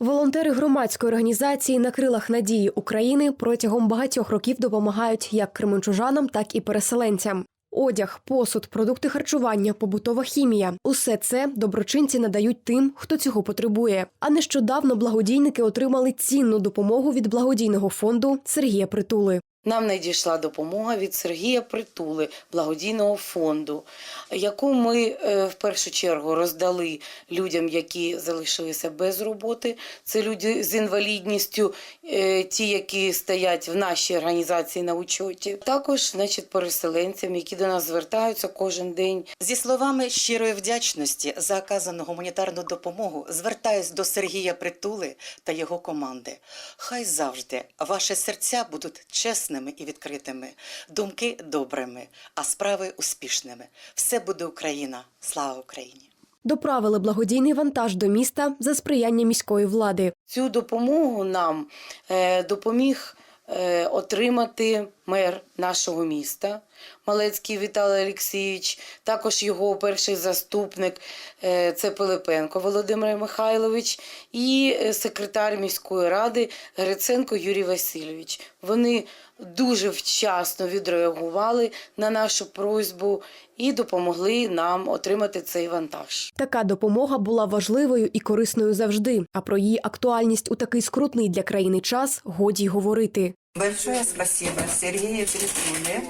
Волонтери громадської організації на крилах надії України протягом багатьох років допомагають як кременчужанам, так і переселенцям. Одяг, посуд, продукти харчування, побутова хімія усе це доброчинці надають тим, хто цього потребує. А нещодавно благодійники отримали цінну допомогу від благодійного фонду Сергія Притули. Нам надійшла допомога від Сергія Притули, благодійного фонду, яку ми е, в першу чергу роздали людям, які залишилися без роботи. Це люди з інвалідністю, е, ті, які стоять в нашій організації на учоті. Також, значить, переселенцям, які до нас звертаються кожен день. Зі словами щирої вдячності за оказану гуманітарну допомогу звертаюсь до Сергія Притули та його команди. Хай завжди ваші серця будуть чесними і відкритими, думки добрими, а справи успішними. Все буде Україна. Слава Україні! Доправили благодійний вантаж до міста за сприяння міської влади. Цю допомогу нам е, допоміг е, отримати мер нашого міста Малецький Віталій Олексійович, також його перший заступник е, це Пилипенко Володимир Михайлович і секретар міської ради Гриценко Юрій Васильович. Вони дуже вчасно відреагували на нашу просьбу і допомогли нам отримати цей вантаж. Така допомога була важливою і корисною завжди. А про її актуальність у такий скрутний для країни час годі й говорити. Большое спасибо Сергею Тресуле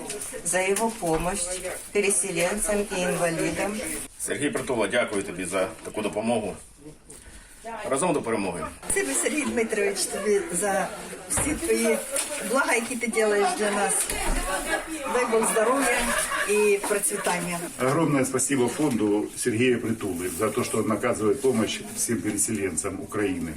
за его помощь переселенцам и инвалидам. Сергій Притула, дякую тобі за таку допомогу. Разом до перемоги. Спасибо, Сергій Дмитрович, тобі за всі твої блага, які ти робиш для нас. Дай Бог здоров'я і процвітання. Огромное спасибо фонду Сергея Притулы за то, что он оказывает помощь всем переселенцам Украины.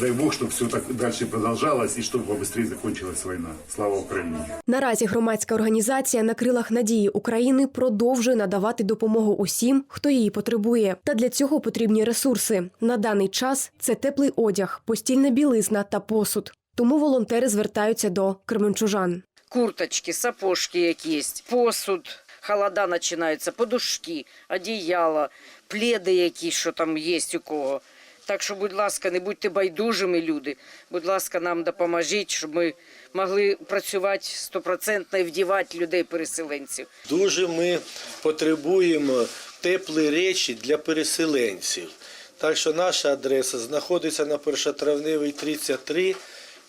Дай Бог, чтобы все так дальше продолжалось и чтобы побыстрее закончилась война. Слава Украине! Наразі громадська організація на крилах надії України продовжує надавати допомогу усім, хто її потребує. Та для цього потрібні ресурси. На даний час це теплий одяг, постільна білизна та посуд. Тому волонтери звертаються до кременчужан. курточки, сапожки якісь, посуд, холода починаються, подушки, одіяла, пледи якісь, що там є у кого. Так що, будь ласка, не будьте байдужими, люди. Будь ласка, нам допоможіть, щоб ми могли працювати стопроцентно і вдівати людей-переселенців. Дуже ми потребуємо теплі речі для переселенців. Так що наша адреса знаходиться на Першотравневій 33.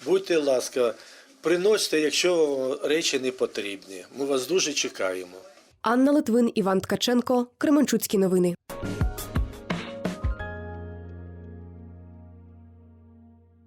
Будьте ласка, приносьте, якщо вам речі не потрібні. Ми вас дуже чекаємо. Анна Литвин, Іван Ткаченко, Кременчуцькі новини.